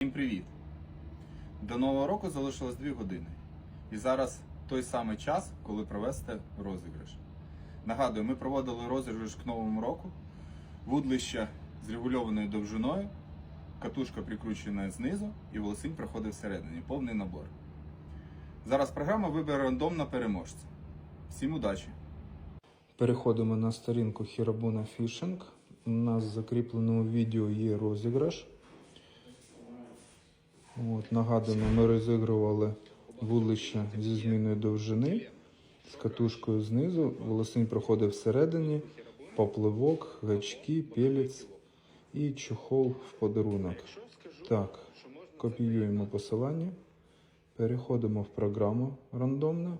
Всім привіт! До нового року залишилось 2 години. І зараз той самий час, коли провести розіграш. Нагадую, ми проводили розіграш к новому року. Вудлище з регульованою довжиною, катушка прикручена знизу і волосинь проходить всередині. Повний набор. Зараз програма вибере рандомно переможця. Всім удачі! Переходимо на сторінку Хірабуна Fishing. У нас в закріпленому відео є розіграш. От, нагадуємо, ми розігрували вулище зі зміною довжини з катушкою знизу. Волосинь проходить всередині, попливок, гачки, пелець і чохол в подарунок. Так, копіюємо посилання, переходимо в програму рандомно.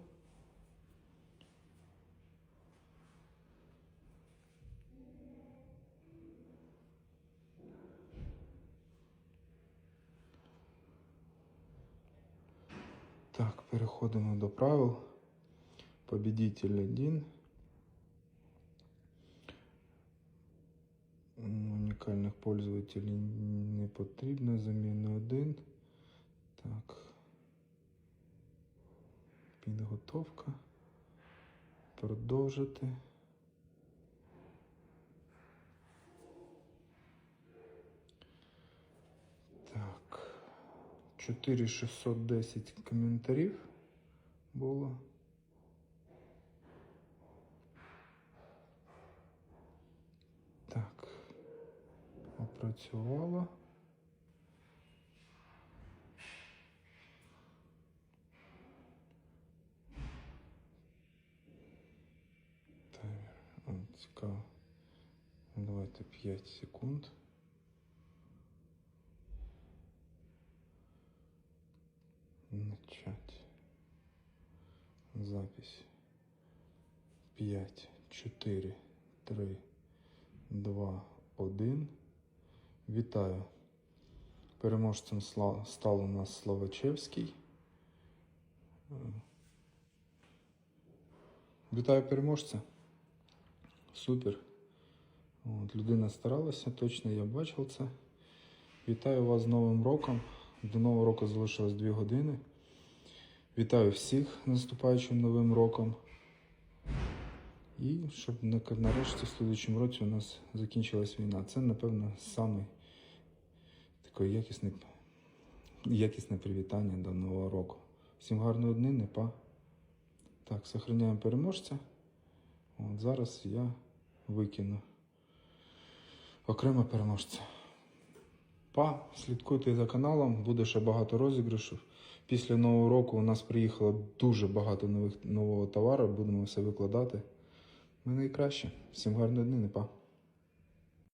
Так, переходимо до правил. Победитель один. Унікальних пользователів не потрібно. Заміна один. Так. Підготовка. Продовжити. Так. 4610 коментарів було. Так. Опрацювало. Таймер. Цікаво. Давайте 5 секунд. Начать. Запись. 5, 4, 3, 2, 1. Вітаю. Переможцем став у нас Словачевський. Е. Вітаю переможця. Супер. От, людина старалася, точно я бачив це. Вітаю вас з Новим роком. До Нового року залишилось 2 години. Вітаю всіх наступаючим новим роком. І щоб нарешті в слідчому році у нас закінчилась війна. Це, напевно, саме таке якісне, якісне привітання до Нового року. Всім гарної днини, па. Так, сохраняємо переможця. От зараз я викину окремо переможця. Па, слідкуйте за каналом, буде ще багато розіграшів. Після нового року у нас приїхало дуже багато нових, нового товару, будемо все викладати. Ми найкраще. Всім гарної не па.